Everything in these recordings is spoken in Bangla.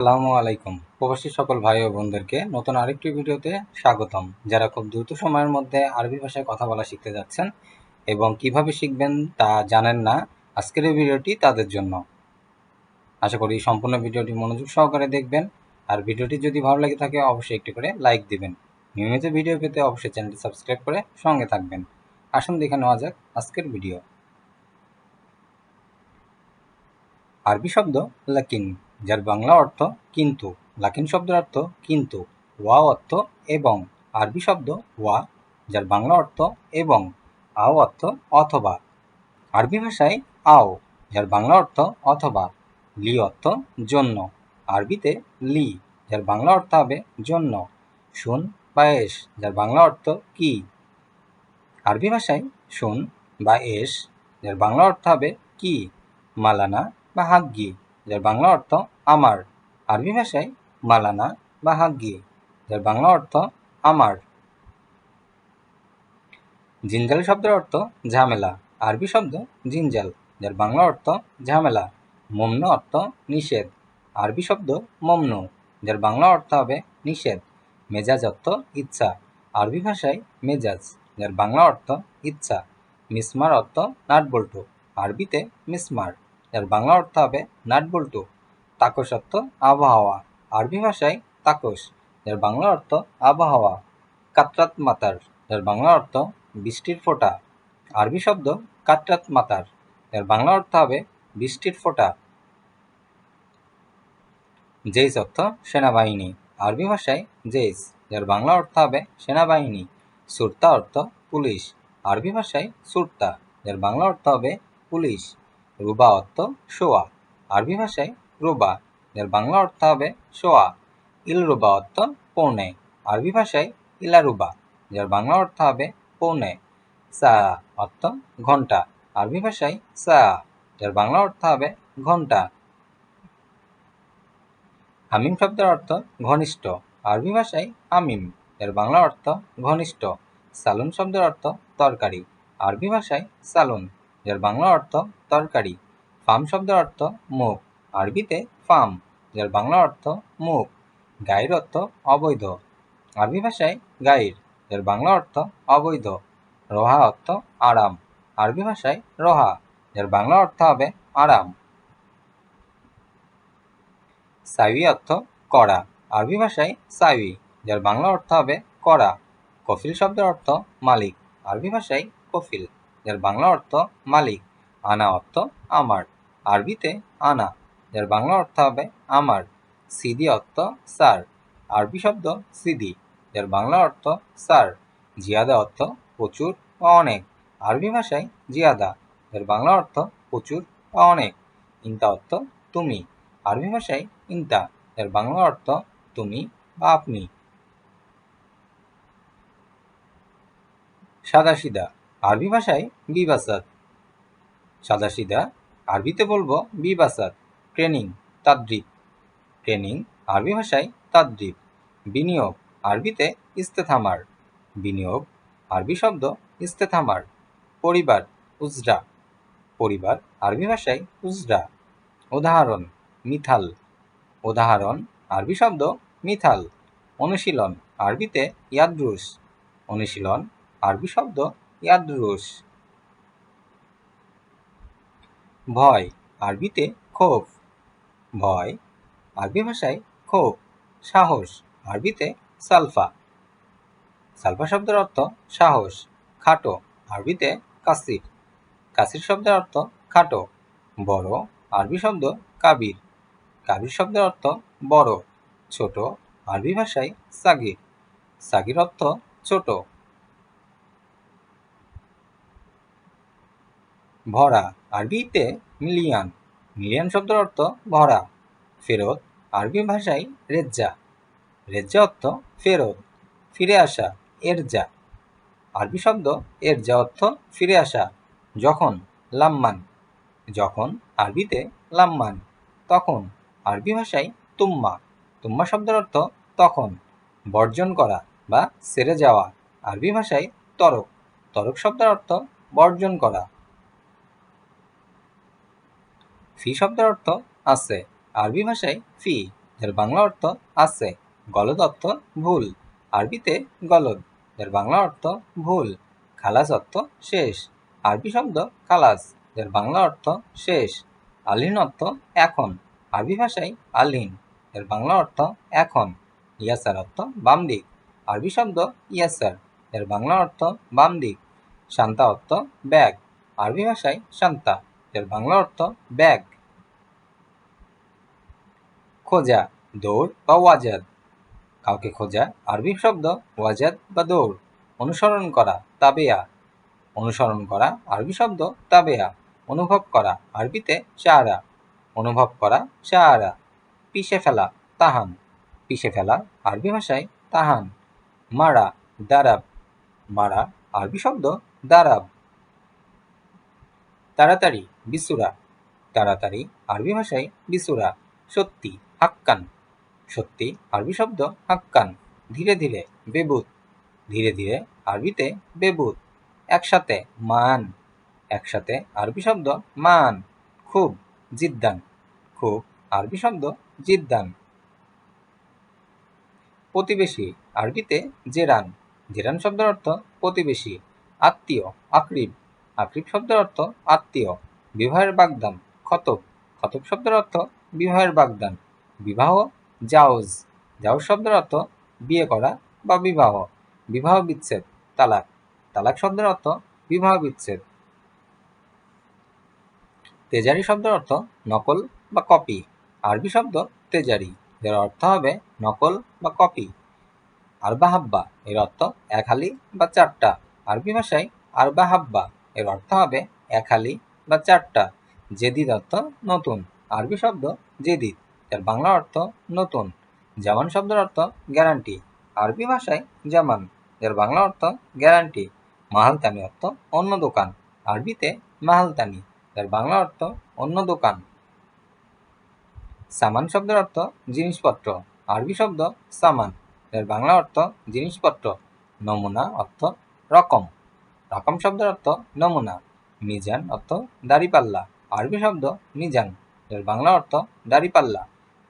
আসসালামু আলাইকুম। প্রবাসী সকল ভাই ও বোনদেরকে নতুন আরেকটি ভিডিওতে স্বাগতম। যারা খুব দ্রুত সময়ের মধ্যে আরবি ভাষায় কথা বলা শিখতে যাচ্ছেন এবং কীভাবে শিখবেন তা জানেন না, আজকের এই ভিডিওটি তাদের জন্য। আশা করি সম্পূর্ণ ভিডিওটি মনোযোগ সহকারে দেখবেন। আর ভিডিওটি যদি ভালো লাগে থাকে, অবশ্যই একটি করে লাইক দিবেন। নিয়মিত ভিডিও পেতে অবশ্যই চ্যানেলটি সাবস্ক্রাইব করে সঙ্গে থাকবেন। আসুন দেখে নেওয়া যাক আজকের ভিডিও। আরবি শব্দ লাকিন। যার বাংলা অর্থ কিন্তু লাকিন শব্দের অর্থ কিন্তু, ওয়া অর্থ এবং, আরবি শব্দ ওয়া, যার বাংলা অর্থ এবং, আও অর্থ অথবা। আরবি ভাষায় আও, যার বাংলা অর্থ অথবা। লি অর্থ জন্য। আরবিতে লি, যার বাংলা অর্থ হবে জন্য। শুন বা এস, যার বাংলা অর্থ কি? আরবি ভাষায় শুন বা এস, যার বাংলা অর্থ হবে কি? মালানা বা হাগ্গি। যার বাংলা অর্থ আমার। আরবি ভাষায় মালানা বা হাগ্গি যার বাংলা অর্থ আমার। জিনজাল শব্দের অর্থ ঝামেলা। আরবি শব্দ জিনজাল, যার বাংলা অর্থ ঝামেলা। মমনু অর্থ নিষেধ। আরবি শব্দ মমনু, যার বাংলা অর্থ হবে নিষেধ, মেজাজ অর্থ ইচ্ছা। আরবি ভাষায় মেজাজ, যার বাংলা অর্থ ইচ্ছা। মিসমার অর্থ নাটবল্টু। আরবিতে মিসমার। যার বাংলা অর্থ হবে নাটবল্টু তাকস অর্থ আবহাওয়া। আরবি ভাষায় তাকস যার বাংলা অর্থ আবহাওয়া। কাতরাত মাতার যার বাংলা অর্থ বৃষ্টির ফোঁটা। আরবি শব্দ কাতরাত মাতার যার বাংলা অর্থ হবে বৃষ্টির ফোঁটা। জেইস অর্থ সেনাবাহিনী, আরবি ভাষায় জেইস যার বাংলা অর্থ হবে সেনাবাহিনী। সুরতা অর্থ পুলিশ, আরবি ভাষায় সুরতা যার বাংলা অর্থ হবে পুলিশ। রুবা অর্থ শোয়া আরবি ভাষায় রুবা যার বাংলা অর্থ হবে শোয়া ইল রুবা অর্থ পৌনে। আরবি ভাষায় ইলা রুবা, যার বাংলা অর্থ হবে পৌনে। সা অর্থ ঘণ্টা। আরবি ভাষায় সা, যার বাংলা অর্থ হবে ঘণ্টা। হামিম শব্দের অর্থ ঘনিষ্ঠ। আরবি ভাষায় আমিম এর বাংলা অর্থ ঘনিষ্ঠ। সালুন শব্দের অর্থ তরকারি। আরবি ভাষায় সালুন। যার বাংলা অর্থ তরকারি ফার্ম শব্দের অর্থ মুখ, আরবিতে ফার্ম যার বাংলা অর্থ মুখ গাইর অর্থ অবৈধ, আরবি ভাষায় গাইর যার বাংলা অর্থ অবৈধ, রোহা অর্থ আরাম, আরবি ভাষায় রোহা যার বাংলা অর্থ হবে আরাম। সাইবি অর্থ করা আরবি ভাষায় সাইবি যার বাংলা অর্থ হবে করা কফিল শব্দের অর্থ মালিক, আরবি ভাষায় কফিল। যার বাংলা অর্থ মালিক, আনা অর্থ আমার। আরবিতে আনা যার বাংলা অর্থ হবে আমার। সিদি অর্থ স্যার, আরবি শব্দ সিদি যার বাংলা অর্থ স্যার। জিয়াদা অর্থ প্রচুর বা অনেক, আরবি ভাষায় জিয়াদা যার বাংলা অর্থ প্রচুর বা অনেক। ইন্তা অর্থ তুমি, আরবি ভাষায় ইন্তা যার বাংলা অর্থ তুমি বা আপনি। সাদাসিধা আরবি ভাষায় বিবাসাত। সাদাসিধা, আরবিতে বলব বিবাসাত, ট্রেনিং তাদ্রিপ ট্রেনিং, আরবি ভাষায় তাদ্রিব। বিনিয়োগ, আরবিতে ইস্তেথামার। বিনিয়োগ, আরবি শব্দ ইস্তেথামার। পরিবার, উজরা। পরিবার, আরবি ভাষায় উজরা। উদাহরণ, মিথাল। উদাহরণ, আরবি শব্দ মিথাল। অনুশীলন, আরবিতে ইয়াদরুস। অনুশীলন, আরবি শব্দ ইয়াদরুস ভয়, আরবিতে ক্ষোভ। ভয়, আরবি ভাষায় ক্ষোভ, সাহস, আরবিতে সালফা। সালফা শব্দের অর্থ সাহস, খাটো, আরবিতে কাসির। কাসির শব্দের অর্থ খাটো, বড়, আরবি শব্দ কাবির। কাবির শব্দের অর্থ বড়, ছোট, আরবি ভাষায় সাগির। সাগির অর্থ ছোট ভরা, আরবিতে মিলিয়ান। মিলিয়ান শব্দের অর্থ ভরা, ফেরত। আরবি ভাষায় রেজ্জা। রেজ্জা অর্থ ফেরত, ফিরে আসা, এরজা। আরবি শব্দ এরজা অর্থ ফিরে আসা, যখন, লাম্মান। যখন, আরবিতে লাম্মান, তখন। আরবি ভাষায় তুম্মা। তুম্মা শব্দের অর্থ তখন, বর্জন করা বা সেরে যাওয়া। আরবি ভাষায় তরক। তরক শব্দের অর্থ বর্জন করা। ফি শব্দের অর্থ আছে। আরবি ভাষায় ফি, এর বাংলা অর্থ আছে। গলদ অর্থ ভুল। আরবিতে গলদ, এর বাংলা অর্থ ভুল। খালাস অর্থ শেষ। আরবি শব্দ খালাস, এর বাংলা অর্থ শেষ। আলিন অর্থ এখন। আরবি ভাষায় আলিন, এর বাংলা অর্থ এখন। ইয়াসার অর্থ বাম দিক। আরবি শব্দ ইয়াসার, এর বাংলা অর্থ বাম দিক। শান্তা অর্থ ব্যাগ। আরবি ভাষায় শান্তা। এর বাংলা অর্থ ব্যাগ। খোঁজা, দৌড় বা ওয়াজাদ। কাউকে খোঁজা, আরবি শব্দ ওয়াজাদ বা দৌড়। অনুসরণ করা, তাবেয়া। অনুসরণ করা, আরবি শব্দ তাবেয়া। অনুভব করা, আরবিতে চারা। অনুভব করা, চারা। পিষে ফেলা, তাহান। পিষে ফেলা, আরবি ভাষায় তাহান। মারা, দারাব। মারা, আরবি শব্দ দারাব। তাড়াতাড়ি, বিসুরা। তাড়াতাড়ি, আরবি ভাষায় বিসুরা, সত্যি, হাক্কান। সত্যি, আরবি শব্দ হাক্কান। ধীরে ধীরে, বেবুত। ধীরে ধীরে, আরবিতে বেবুত। একসাথে, মান। একসাথে, আরবি শব্দ মান। খুব, জিদ্দান। খুব, আরবি শব্দ জিদ্দান। প্রতিবেশী, আরবিতে জেরান। জেরান শব্দের অর্থ প্রতিবেশী, আত্মীয়, আকরিব। আকরিব শব্দের অর্থ আত্মীয়, বিবাহের বাগদান খতব খতব শব্দের অর্থ বিবাহের বাগদান। বিবাহ জাউজ জাউজ শব্দের অর্থ বিয়ে করা বা বিবাহ। বিবাহ বিচ্ছেদ, তালাক। তালাক শব্দের অর্থ বিবাহ বিচ্ছেদ। তেজারি শব্দের অর্থ নকল বা কপি। আরবি শব্দ তেজারি এর অর্থ হবে নকল বা কপি। আরবা হাব্বা, এর অর্থ এক হালি বা চারটা। আরবি ভাষায় আরবা হাব্বা। এর অর্থ হবে এক হালি বা চারটা। জেদিদ অর্থ নতুন, আরবি শব্দ জেদিদ এর বাংলা অর্থ নতুন। জামান শব্দের অর্থ গ্যারান্টি আরবি ভাষায় জামান এর বাংলা অর্থ গ্যারান্টি মাহালতানি অর্থ অন্য দোকান, আরবিতে মাহালতানি এর বাংলা অর্থ অন্য দোকান। সামান শব্দের অর্থ জিনিসপত্র, আরবি শব্দ সামান এর বাংলা অর্থ জিনিসপত্র। নমুনা অর্থ রকম। রকম শব্দের অর্থ নমুনা, মিজান অর্থ দাড়িপাল্লা, আরবি শব্দ মিজান, এর বাংলা অর্থ দাড়িপাল্লা,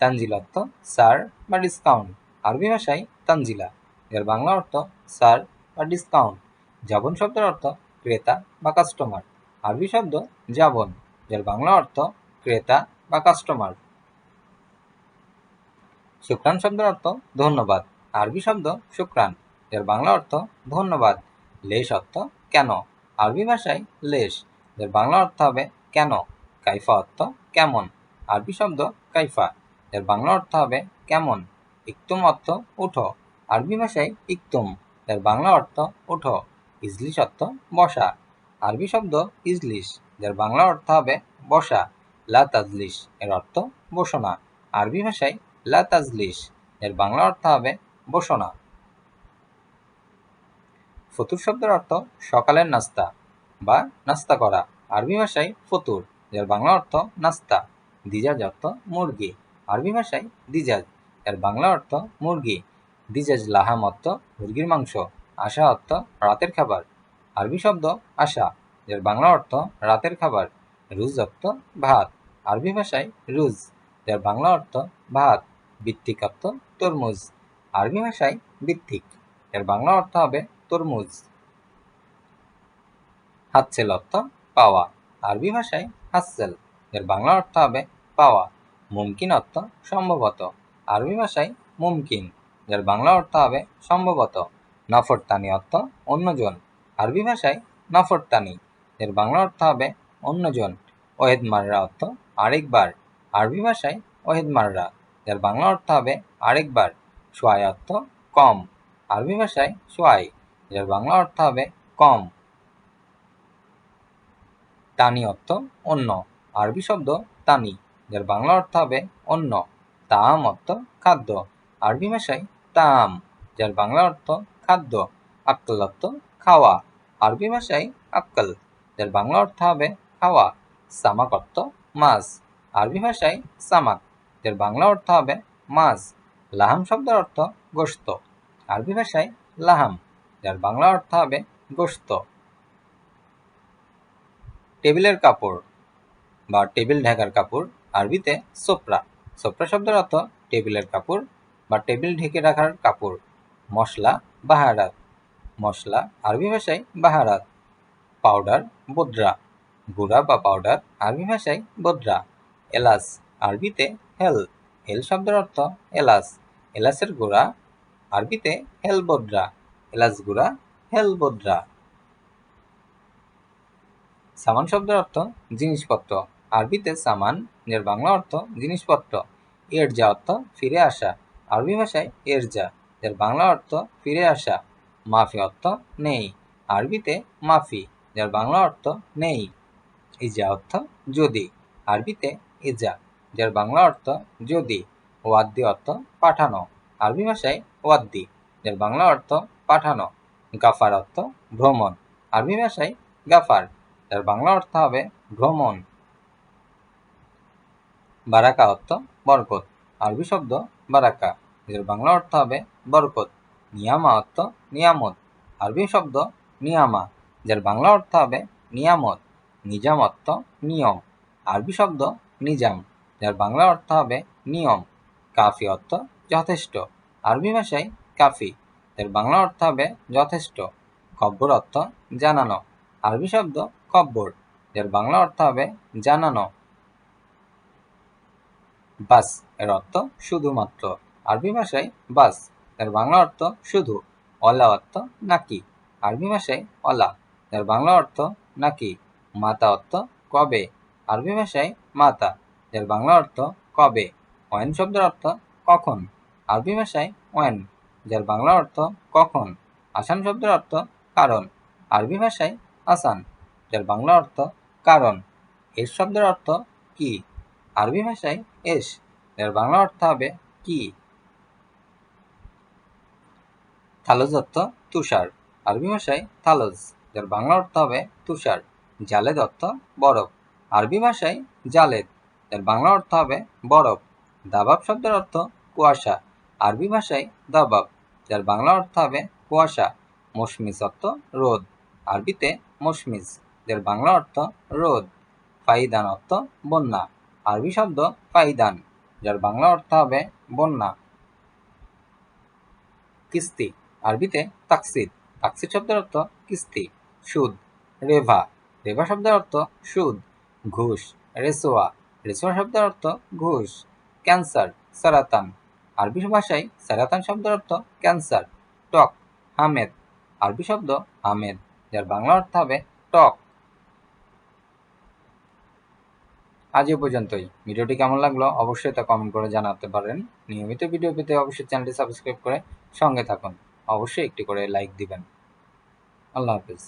তানজিল অর্থ সার বা ডিসকাউন্ট, আরবি ভাষায় তানজিলা, এর বাংলা অর্থ সার বা ডিসকাউন্ট, জাবন শব্দের অর্থ ক্রেতা বা কাস্টমার, আরবি শব্দ জাবন, এর বাংলা অর্থ ক্রেতা বা কাস্টমার। শুক্রান শব্দের অর্থ ধন্যবাদ, আরবি শব্দ শুক্রান এর বাংলা অর্থ ধন্যবাদ, লেশ অর্থ কেন? আরবি ভাষায় লেশ, এর বাংলা অর্থ হবে কেন? কাইফা অর্থ কেমন? আরবি শব্দ কাইফা, এর বাংলা অর্থ হবে কেমন? ইকতুম অর্থ উঠো আরবি ভাষায় ইকতুম, এর বাংলা অর্থ উঠো ইজলিশ অর্থ বসা। আরবি শব্দ ইজলিশ, এর বাংলা অর্থ হবে বসা। লা তাজলিশ, এর অর্থ বসো না আরবি ভাষায় লা তাজলিশ, এর বাংলা অর্থ হবে বসো না ফতুর শব্দের অর্থ সকালের নাস্তা বা নাস্তা করা। আরবি ভাষায় ফতুর, যার বাংলা অর্থ নাস্তা। দিজাজ অর্থ মুরগি। আরবি ভাষায় দিজাজ এর বাংলা অর্থ মুরগি। দিজাজ লাহাম অর্থ মুরগির মাংস, আশা অর্থ রাতের খাবার। আরবি শব্দ আশা, যার বাংলা অর্থ রাতের খাবার। রুজ অর্থ ভাত। আরবি ভাষায় রুজ, যার বাংলা অর্থ ভাত। বৃত্তিক অর্থ তরমুজ। আরবি ভাষায় বৃত্তিক এর বাংলা অর্থ হবে তরমুজ। হাতছেল অর্থ পাওয়া। আরবি ভাষায় হাসছেল এর বাংলা অর্থ হবে পাওয়া। মুমকিন অর্থ সম্ভবত। আরবি ভাষায় মুমকিন। যার বাংলা অর্থ হবে সম্ভবত। নফরতানি অর্থ অন্যজন। আরবি ভাষায় নফরতানি। এর বাংলা অর্থ হবে অন্যজন। ওহেদ মাররা অর্থ আরেকবার। আরবি ভাষায় ওহেদ মাররা এর বাংলা অর্থ হবে আরেকবার। সোয়াই অর্থ কম। আরবি ভাষায় সোয়াই। এর বাংলা অর্থ হবে কম। তানি অর্থ অন্য, আরবি শব্দ তানি। যার বাংলা অর্থ হবে অন্য, তাম অর্থ খাদ্য। আরবি ভাষায় তাম, যার বাংলা অর্থ খাদ্য। আক্কাল অর্থ খাওয়া, আরবি ভাষায় আক্কাল। যার বাংলা অর্থ হবে খাওয়া, সামাক অর্থ মাছ। আরবি ভাষায় সামাক যার বাংলা অর্থ হবে মাছ। লাহাম শব্দের অর্থ গোস্ত আরবি ভাষায় লাহাম। যার বাংলা অর্থ হবে গোস্ত। টেবিলের কাপড় বা টেবিল ঢাকার কাপড়, আরবিতে সোপরা। সোপরা শব্দের অর্থ টেবিলের কাপড় বা টেবিল ঢেকে রাখার কাপড়, মশলা, বাহারাত। মশলা, আরবি ভাষায় বাহারাত। পাউডার, বদ্রা। গুঁড়া বা পাউডার, আরবি ভাষায় বদ্রা। এলাচ, আরবিতে হেল। হেল শব্দের অর্থ এলাচ। এলাচের গুঁড়া, আরবিতে হেল বদ্রা। এলাচ গুঁড়া হেল বদ্রা সামান শব্দের অর্থ জিনিসপত্র। আরবিতে সামান যার বাংলা অর্থ জিনিসপত্র। এর যা অর্থ ফিরে আসা। আরবি ভাষায় এর যা যার বাংলা অর্থ ফিরে আসা। মাফি অর্থ নেই। আরবিতে মাফি যার বাংলা অর্থ নেই। ইজা অর্থ যদি। আরবিতে ইজা যার বাংলা অর্থ যদি। ওয়াদ্দি অর্থ পাঠানো। আরবি ভাষায় ওয়াদ্দি যার বাংলা অর্থ পাঠানো। গাফার অর্থ ভ্রমণ। আরবি ভাষায় গাফার। যার বাংলা অর্থ হবে ভ্রমণ। বারাকা অর্থ বরকত। আরবি শব্দ বারাকা। যার বাংলা অর্থ হবে বরকত নিয়ামা অর্থ নিয়ামত। আরবি শব্দ নিয়ামা। যার বাংলা অর্থ হবে নিয়ামত নিজাম অর্থ নিয়ম। আরবি শব্দ নিজাম। যার বাংলা অর্থ হবে নিয়ম। কাফি অর্থ যথেষ্ট। আরবি ভাষায় কাফি। যার বাংলা অর্থ হবে যথেষ্ট। কব্বর অর্থ জানানো। আরবি শব্দ কব্বর এর বাংলা অর্থ হবে জানানো। বাসের অর্থ শুধুমাত্র। আরবি ভাষায় বাসের বাংলা অর্থ শুধু। অলা অর্থ নাকি। আরবি ভাষায় অলা এর বাংলা অর্থ নাকি। মাতা অর্থ কবে। আরবি ভাষায় মাতা এর বাংলা অর্থ কবে। অয়েন শব্দের অর্থ কখন। আরবি ভাষায় ওয়েন যার বাংলা অর্থ কখন আসান শব্দের অর্থ কারণ, আরবি ভাষায় আসান, যার বাংলা অর্থ কারণ এর শব্দের অর্থ কি, আরবি ভাষায় এস এর বাংলা অর্থ হবে কি। থালজ অর্থ তুষার, আরবি ভাষায় থালজ, যার বাংলা অর্থ হবে তুষার, জালেদ অর্থ বরফ, আরবি ভাষায় জালেদ, যার বাংলা অর্থ হবে বরফ, দাবাব শব্দের অর্থ কুয়াশা, আরবি ভাষায় দাবাব। যার বাংলা অর্থ হবে কুয়াশা মশমিস অর্থ রোদ। আরবিতে মশমিস যার বাংলা অর্থ রোদ। ফাইদান অর্থ বন্যা। আরবি শব্দ ফাইদান, যার বাংলা অর্থ হবে বন্যা। কিস্তি, আরবিতে তাকসিদ। তাকসিদ শব্দের অর্থ কিস্তি, সুদ। রেভা রেভা শব্দের অর্থ সুদ। ঘুষ রেসোয়া রেসোয়া শব্দের অর্থ ঘুষ। ক্যান্সার, সারাতান। আরবি ভাষায় সারাতান শব্দের অর্থ ক্যান্সার, টক, হামেদ। আরবি শব্দ হামেদ, যার বাংলা অর্থ হবে টক। আজ এ পর্যন্তই। ভিডিওটি কেমন লাগল অবশ্যই তা কমেন্ট করে জানাতে পারেন। নিয়মিত ভিডিও পেতে অবশ্যই চ্যানেলটি সাবস্ক্রাইব করে সঙ্গে থাকুন। অবশ্যই একটি করে লাইক দিবেন। আল্লাহ হাফিজ।